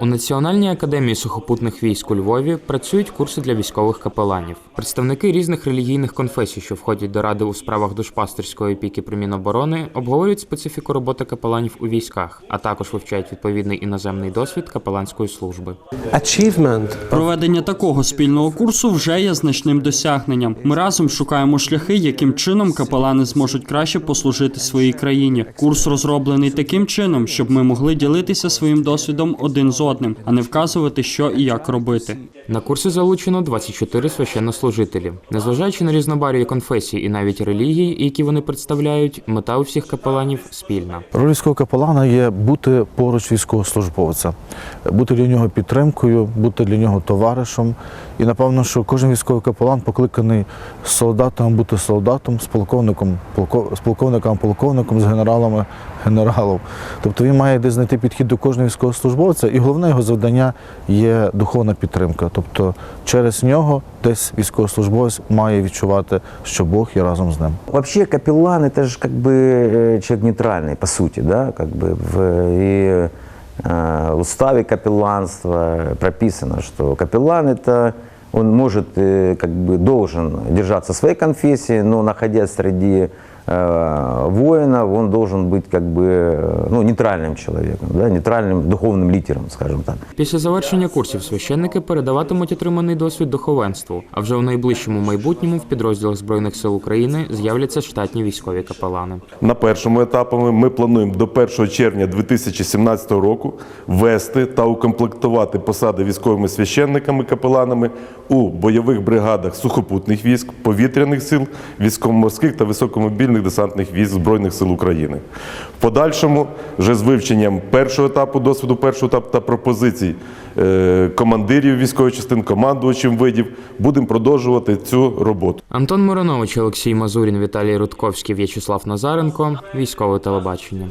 У Національній академії сухопутних військ у Львові працюють курси для військових капеланів. Представники різних релігійних конфесій, що входять до ради у справах душпастерської опіки при Міноборони, обговорюють специфіку роботи капеланів у військах, а також вивчають відповідний іноземний досвід капеланської служби. Проведення такого спільного курсу вже є значним досягненням. Ми разом шукаємо шляхи, яким чином капелани зможуть краще послужити своїй країні. Курс розроблений таким чином, щоб ми могли ділитися своїм досвідом один з одним, а не вказувати, що і як робити. На курси залучено 24 священнослужителі. Незважаючи на різнобарві конфесій і навіть релігій, які вони представляють, мета у всіх капеланів спільна. Роль військового капелана є бути поруч військовослужбовця, бути для нього підтримкою, бути для нього товаришем. І напевно, що кожен військовий капелан покликаний солдатом бути солдатом, з полковником, полко- з полковником, полковником, з генералами, генералом. Тобто він має десь знайти підхід до кожного військовослужбовця, і головне його завдання є духовна підтримка. Тобто через нього десь військовослужбовець має відчувати, що Бог є разом з ним. Вообще капеллан это же как бы э, человек нейтральный, по сути, да, как бы в и, э, в уставе капелланства прописано, что капеллан это он может, э, как бы должен держаться своей конфессии, но находясь среди э, воинов, он должен быть как бы э, ну, нейтральным человеком, да, нейтральным духовным лидером, скажем так. Після завершення курсів священники передаватимуть отриманий досвід духовенству. А вже у найближчому майбутньому в підрозділах збройних сил України з'являться штатні військові капелани. На першому етапі ми плануємо до 1 червня 2017 року ввести та укомплектувати посади військовими священниками капеланами у бойових бригадах сухопутних військ, повітряних сил, військово-морських та високомобільних десантних військ Збройних сил України. В подальшому, вже з вивченням першого етапу досвіду, першого етапу та пропозицій е, командирів військових частин, командувачів видів, будемо продовжувати цю роботу. Антон Миронович, Олексій Мазурін, Віталій Рудковський, В'ячеслав Назаренко. Військове телебачення.